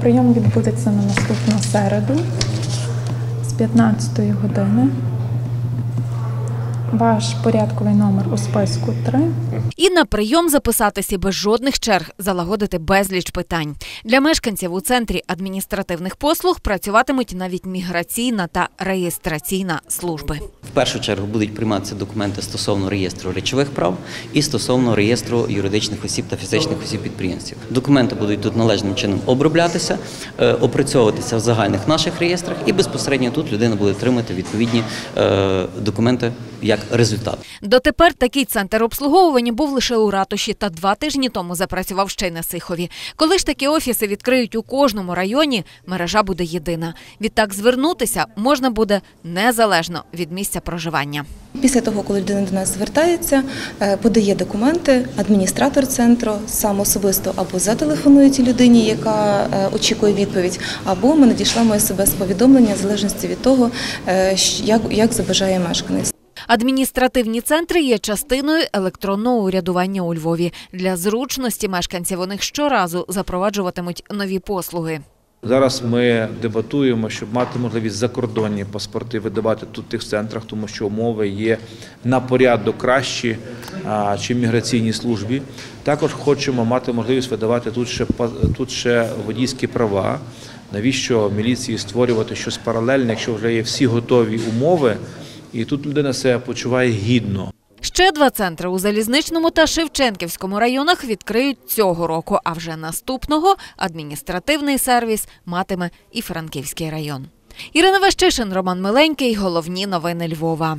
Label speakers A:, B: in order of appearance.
A: Прийом відбудеться на наступну середу з 15 години. Ваш порядковий номер у списку 3.
B: І на прийом записатися без жодних черг, залагодити безліч питань. Для мешканців у центрі адміністративних послуг працюватимуть навіть міграційна та реєстраційна служби.
C: Першу чергу будуть прийматися документи стосовно реєстру речових прав і стосовно реєстру юридичних осіб та фізичних осіб підприємців. Документи будуть тут належним чином оброблятися, е, опрацьовуватися в загальних наших реєстрах, і безпосередньо тут людина буде отримати відповідні е, документи як результат.
B: Дотепер такий центр обслуговування був лише у ратуші та два тижні тому запрацював ще й на Сихові. Коли ж такі офіси відкриють у кожному районі, мережа буде єдина. Відтак звернутися можна буде незалежно від місця проживання.
D: Після того, коли людина до нас звертається, е, подає документи, адміністратор центру сам особисто або зателефонує тій людині, яка е, очікує відповідь, або ми надішлемо смс-повідомлення в залежності від того, е, як, як забажає мешканець.
B: Адміністративні центри є частиною електронного урядування у Львові. Для зручності мешканців у них щоразу запроваджуватимуть нові послуги.
E: Зараз ми дебатуємо, щоб мати можливість закордонні паспорти видавати тут в тих центрах, тому що умови є на порядок кращі, а, чим в міграційній службі. Також хочемо мати можливість видавати тут ще тут ще водійські права. Навіщо міліції створювати щось паралельне, якщо вже є всі готові умови, і тут людина себе почуває гідно.
B: Ще два центри у залізничному та Шевченківському районах відкриють цього року. А вже наступного адміністративний сервіс матиме і Франківський район. Ірина Вещишин, Роман Миленький. Головні новини Львова.